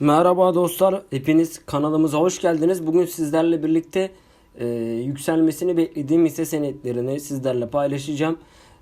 Merhaba dostlar, hepiniz kanalımıza hoş geldiniz. Bugün sizlerle birlikte e, yükselmesini beklediğim hisse senetlerini sizlerle paylaşacağım.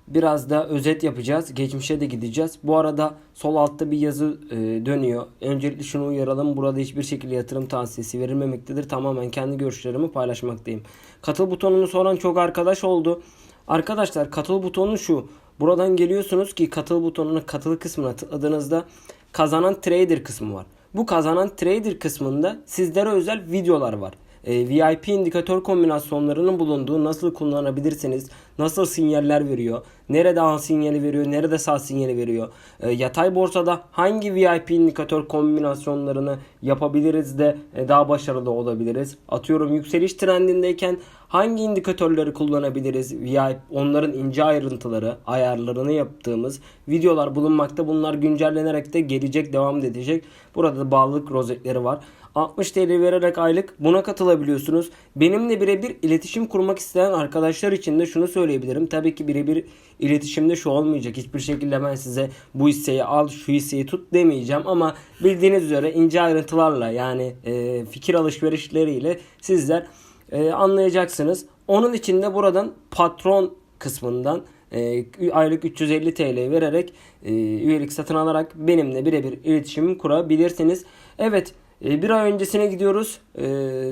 Biraz da özet yapacağız. Geçmişe de gideceğiz. Bu arada sol altta bir yazı e, dönüyor. Öncelikle şunu uyaralım. Burada hiçbir şekilde yatırım tavsiyesi verilmemektedir. Tamamen kendi görüşlerimi paylaşmaktayım. Katıl butonunu soran çok arkadaş oldu. Arkadaşlar katıl butonu şu. Buradan geliyorsunuz ki katıl butonuna katıl kısmına tıkladığınızda kazanan trader kısmı var. Bu kazanan trader kısmında sizlere özel videolar var. E, VIP indikatör kombinasyonlarının bulunduğu nasıl kullanabilirsiniz, nasıl sinyaller veriyor, nerede al sinyali veriyor, nerede sağ sinyali veriyor, e, yatay borsada hangi VIP indikatör kombinasyonlarını yapabiliriz de e, daha başarılı olabiliriz. Atıyorum yükseliş trendindeyken hangi indikatörleri kullanabiliriz, VIP onların ince ayrıntıları, ayarlarını yaptığımız videolar bulunmakta. Bunlar güncellenerek de gelecek, devam edecek. Burada da bağlılık rozetleri var. 60 TL vererek aylık buna katılabiliyorsunuz. Benimle birebir iletişim kurmak isteyen arkadaşlar için de şunu söyleyebilirim. Tabii ki birebir iletişimde şu olmayacak. Hiçbir şekilde ben size bu hisseyi al, şu hisseyi tut demeyeceğim. Ama bildiğiniz üzere ince ayrıntılarla yani e, fikir alışverişleriyle sizler e, anlayacaksınız. Onun için de buradan patron kısmından e, aylık 350 TL vererek e, üyelik satın alarak benimle birebir iletişim kurabilirsiniz. Evet e, bir ay öncesine gidiyoruz. E,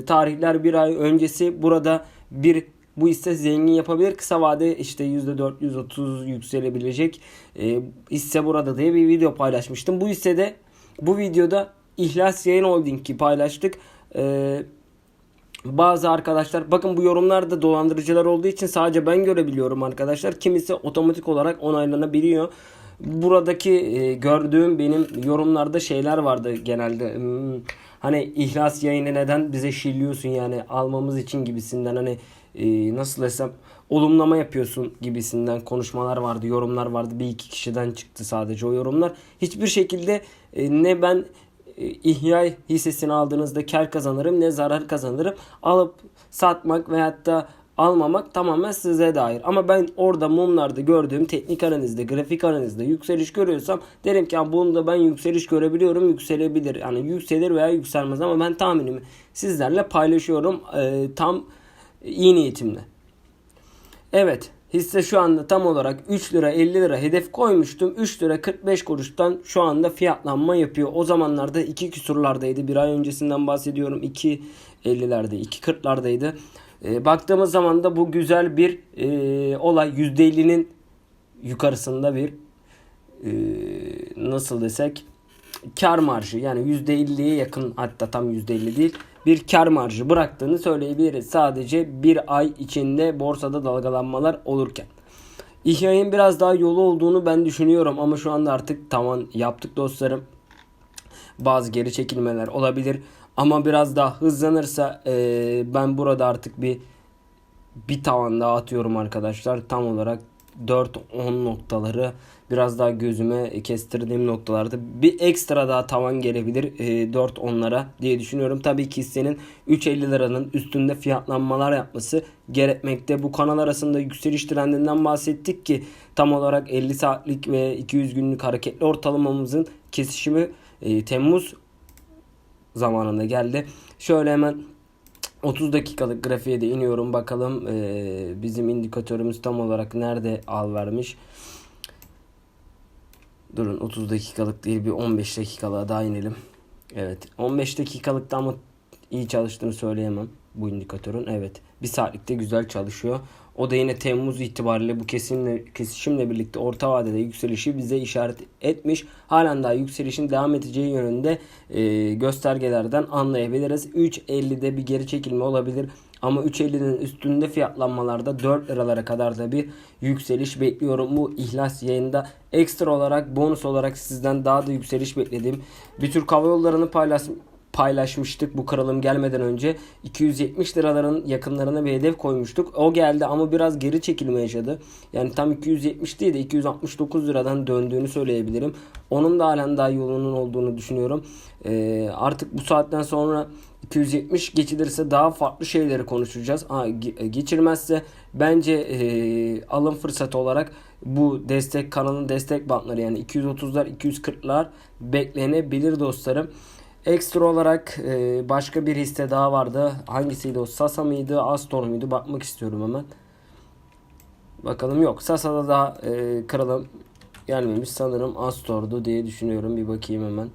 tarihler bir ay öncesi. Burada bir bu hisse zengin yapabilir. Kısa vade işte %430 yükselebilecek e, hisse burada diye bir video paylaşmıştım. Bu hissede bu videoda İhlas Yayın Holding'i paylaştık. E, bazı arkadaşlar bakın bu yorumlarda dolandırıcılar olduğu için sadece ben görebiliyorum arkadaşlar. Kimisi otomatik olarak onaylanabiliyor. Buradaki e, gördüğüm benim yorumlarda şeyler vardı genelde. Hmm, hani ihlas yayını neden bize şilliyorsun yani almamız için gibisinden hani e, nasıl desem olumlama yapıyorsun gibisinden konuşmalar vardı, yorumlar vardı. Bir iki kişiden çıktı sadece o yorumlar. Hiçbir şekilde e, ne ben e, ihya hissesini aldığınızda kar kazanırım ne zarar kazanırım. Alıp satmak veyahut da almamak tamamen size dair. Ama ben orada mumlarda gördüğüm teknik analizde, grafik analizde yükseliş görüyorsam derim ki ya bunda ben yükseliş görebiliyorum, yükselebilir. Yani yükselir veya yükselmez ama ben tahminimi sizlerle paylaşıyorum e, tam iyi niyetimle. Evet hisse şu anda tam olarak 3 lira 50 lira hedef koymuştum. 3 lira 45 kuruştan şu anda fiyatlanma yapıyor. O zamanlarda 2 küsurlardaydı. Bir ay öncesinden bahsediyorum. 2 50'lerde 2 40'lardaydı. E, baktığımız zaman da bu güzel bir e, olay. %50'nin yukarısında bir e, nasıl desek kar marjı yani %50'ye yakın hatta tam %50 değil bir kar marjı bıraktığını söyleyebiliriz. Sadece bir ay içinde borsada dalgalanmalar olurken. İhya'nın biraz daha yolu olduğunu ben düşünüyorum ama şu anda artık tavan yaptık dostlarım. Bazı geri çekilmeler olabilir ama biraz daha hızlanırsa e, ben burada artık bir bir tavan daha atıyorum arkadaşlar. Tam olarak 4-10 noktaları biraz daha gözüme kestirdiğim noktalarda bir ekstra daha tavan gelebilir e, 4-10'lara diye düşünüyorum. Tabii ki hissenin 3.50 liranın üstünde fiyatlanmalar yapması gerekmekte. Bu kanal arasında yükseliş trendinden bahsettik ki tam olarak 50 saatlik ve 200 günlük hareketli ortalamamızın kesişimi e, Temmuz zamanında geldi. Şöyle hemen 30 dakikalık grafiğe de iniyorum bakalım ee, bizim indikatörümüz tam olarak nerede al vermiş. Durun 30 dakikalık değil bir 15 dakikalığa daha inelim. Evet 15 dakikalıkta ama iyi çalıştığını söyleyemem bu indikatörün. Evet bir saatlikte güzel çalışıyor. O da yine Temmuz itibariyle bu kesimle, kesişimle birlikte orta vadede yükselişi bize işaret etmiş. Halen daha yükselişin devam edeceği yönünde e, göstergelerden anlayabiliriz. 3.50'de bir geri çekilme olabilir. Ama 3.50'nin üstünde fiyatlanmalarda 4 liralara kadar da bir yükseliş bekliyorum. Bu ihlas yayında ekstra olarak bonus olarak sizden daha da yükseliş beklediğim bir tür hava yollarını paylaşmıştık bu kırılım gelmeden önce. 270 liraların yakınlarına bir hedef koymuştuk. O geldi ama biraz geri çekilme yaşadı. Yani tam 270 değil de 269 liradan döndüğünü söyleyebilirim. Onun da halen daha yolunun olduğunu düşünüyorum. Ee, artık bu saatten sonra 270 geçilirse daha farklı şeyleri konuşacağız. Ha, geçirmezse bence e, alım fırsatı olarak bu destek kanalın destek bantları yani 230'lar 240'lar beklenebilir dostlarım. Ekstra olarak e, başka bir hisse daha vardı. Hangisiydi o? Sasa mıydı? Astor muydu? Bakmak istiyorum hemen. Bakalım yok. Sasa'da da e, kralım gelmemiş. Sanırım Astor'du diye düşünüyorum. Bir bakayım hemen.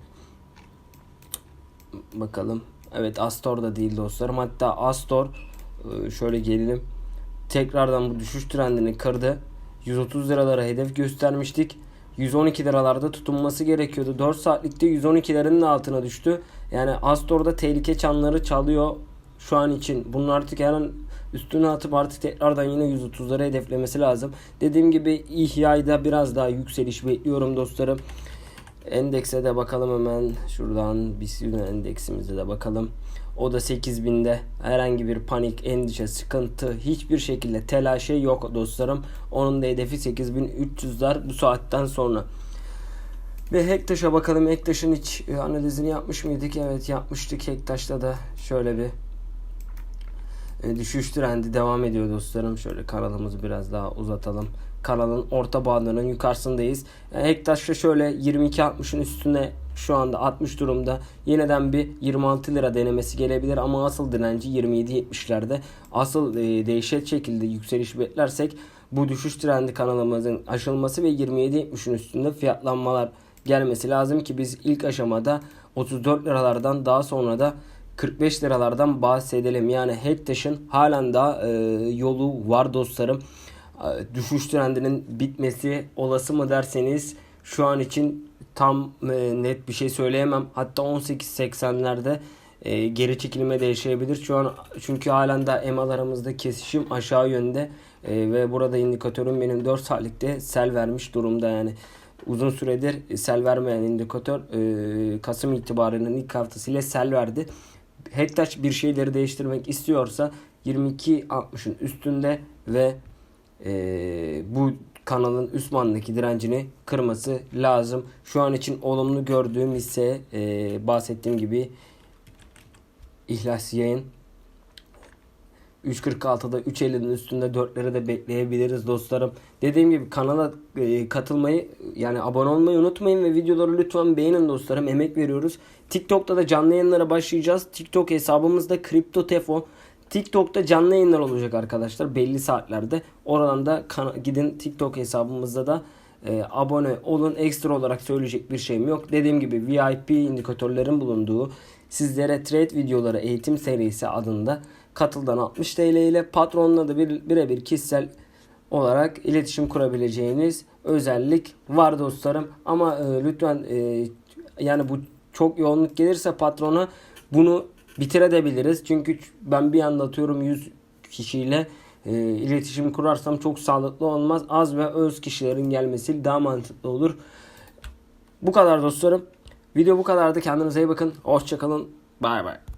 Bakalım. Evet Astor da değil dostlarım. Hatta Astor e, şöyle gelelim. Tekrardan bu düşüş trendini kırdı. 130 liralara hedef göstermiştik. 112 liralarda tutunması gerekiyordu. 4 saatlikte 112'lerin altına düştü. Yani Astor'da tehlike çanları çalıyor şu an için. Bunun artık her an üstüne atıp artık tekrardan yine 130'lara hedeflemesi lazım. Dediğim gibi İHYA'da biraz daha yükseliş bekliyorum dostlarım. Endekse de bakalım hemen. Şuradan BIST endeksimize de bakalım. O da 8000'de herhangi bir panik, endişe, sıkıntı hiçbir şekilde telaşı yok dostlarım. Onun da hedefi 8300'ler bu saatten sonra. Ve Hektaş'a bakalım. Hektaş'ın hiç e, analizini yapmış mıydık? Evet yapmıştık. Hektaş'ta da şöyle bir e, düşüş trendi devam ediyor dostlarım. Şöyle kanalımızı biraz daha uzatalım. Kanalın orta bandının yukarısındayız. Yani Hektaş'ta şöyle 22.60'ın üstüne şu anda 60 durumda. Yeniden bir 26 lira denemesi gelebilir ama asıl direnci 27.70'lerde. Asıl e, dehşet şekilde yükseliş beklersek bu düşüş trendi kanalımızın aşılması ve 27.70'in üstünde fiyatlanmalar gelmesi lazım ki biz ilk aşamada 34 liralardan daha sonra da 45 liralardan bahsedelim. Yani Hektaş'ın halen daha e, yolu var dostlarım. E, düşüş trendinin bitmesi olası mı derseniz şu an için tam e, net bir şey söyleyemem. Hatta 18.80'lerde e, geri çekilme de yaşayabilir. Şu an çünkü halen daha EMA'larımızda kesişim aşağı yönde e, ve burada indikatörüm benim 4 saatlikte sel vermiş durumda yani uzun süredir sel vermeyen indikatör e, Kasım itibarının ilk haftasıyla sel verdi. Hektaş bir şeyleri değiştirmek istiyorsa 22.60'ın üstünde ve e, bu kanalın üst bandındaki direncini kırması lazım. Şu an için olumlu gördüğüm hisse e, bahsettiğim gibi İhlas Yayın 3.46'da 3.50'nin üstünde 4'leri de bekleyebiliriz dostlarım. Dediğim gibi kanala e, katılmayı yani abone olmayı unutmayın ve videoları lütfen beğenin dostlarım. Emek veriyoruz. TikTok'ta da canlı yayınlara başlayacağız. TikTok hesabımızda Kripto Tefo. TikTok'ta canlı yayınlar olacak arkadaşlar belli saatlerde. Oradan da gidin TikTok hesabımızda da e, abone olun. Ekstra olarak söyleyecek bir şeyim yok. Dediğim gibi VIP indikatörlerin bulunduğu sizlere trade videoları eğitim serisi adında katıldan 60 TL ile patronla da bir, birebir kişisel olarak iletişim kurabileceğiniz özellik var dostlarım. Ama e, lütfen e, yani bu çok yoğunluk gelirse patrona bunu bitirebiliriz. Çünkü ben bir anlatıyorum 100 kişiyle e, iletişim kurarsam çok sağlıklı olmaz. Az ve öz kişilerin gelmesi daha mantıklı olur. Bu kadar dostlarım. Video bu kadardı. Kendinize iyi bakın. Hoşçakalın. Bay bay.